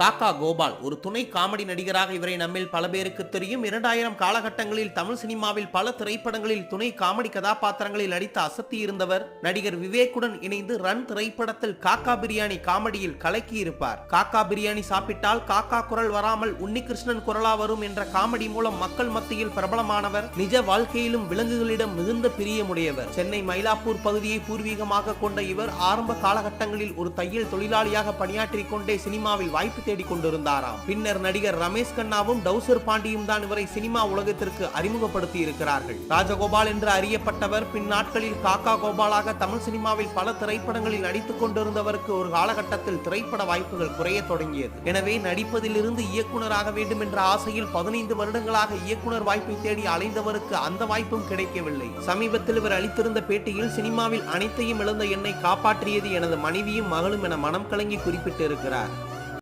காக்கா கோபால் ஒரு துணை காமெடி நடிகராக இவரை நம்மில் பல பேருக்கு தெரியும். இரண்டாயிரம் காலகட்டங்களில் தமிழ் சினிமாவில் பல திரைப்படங்களில் துணை காமெடி கதாபாத்திரங்களில் நடித்து அசத்தி இருந்தவர் நடிகர் விவேக்குடன் இணைந்து ரன் திரைப்படத்தில் காக்கா பிரியாணி காமெடியில் கலக்கி இருப்பார் காக்கா பிரியாணி சாப்பிட்டால் காக்கா குரல் வராமல் உன்னிகிருஷ்ணன் குரலா வரும் என்ற காமெடி மூலம் மக்கள் மத்தியில் பிரபலமானவர் நிஜ வாழ்க்கையிலும் விலங்குகளிடம் மிகுந்த பிரியமுடையவர். சென்னை மயிலாப்பூர் பகுதியை பூர்வீகமாக கொண்ட இவர் ஆரம்ப காலகட்டங்களில் ஒரு தையல் தொழிலாளியாக பணியாற்றிக் கொண்டே சினிமாவில் வாய்ப்பு தேடிக் கொண்டிருந்தாராம் பின்னர் நடிகர் ரமேஷ் கண்ணாவும் டவுசர் பாண்டியும் தான் இவரை சினிமா உலகத்திற்கு அறிமுகப்படுத்தி இருக்கிறார்கள் ராஜகோபால் என்று அறியப்பட்டவர் பின் நாட்களில் காக்கா கோபாலாக தமிழ் சினிமாவில் பல திரைப்படங்களில் நடித்துக் கொண்டிருந்தவருக்கு ஒரு காலகட்டத்தில் திரைப்பட வாய்ப்புகள் குறைய தொடங்கியது. எனவே நடிப்பதிலிருந்து இயக்குனராக வேண்டும் என்ற ஆசையில் பதினைந்து வருடங்களாக இயக்குனர் வாய்ப்பை தேடி அலைந்தவருக்கு அந்த வாய்ப்பும் கிடைக்கவில்லை. சமீபத்தில் இவர் அளித்திருந்த பேட்டியில் சினிமாவில் அனைத்தையும் இழந்த என்னை காப்பாற்றியது எனது மனைவியும் மகளும் என மனம் கலங்கி குறிப்பிட்டிருக்கிறார்.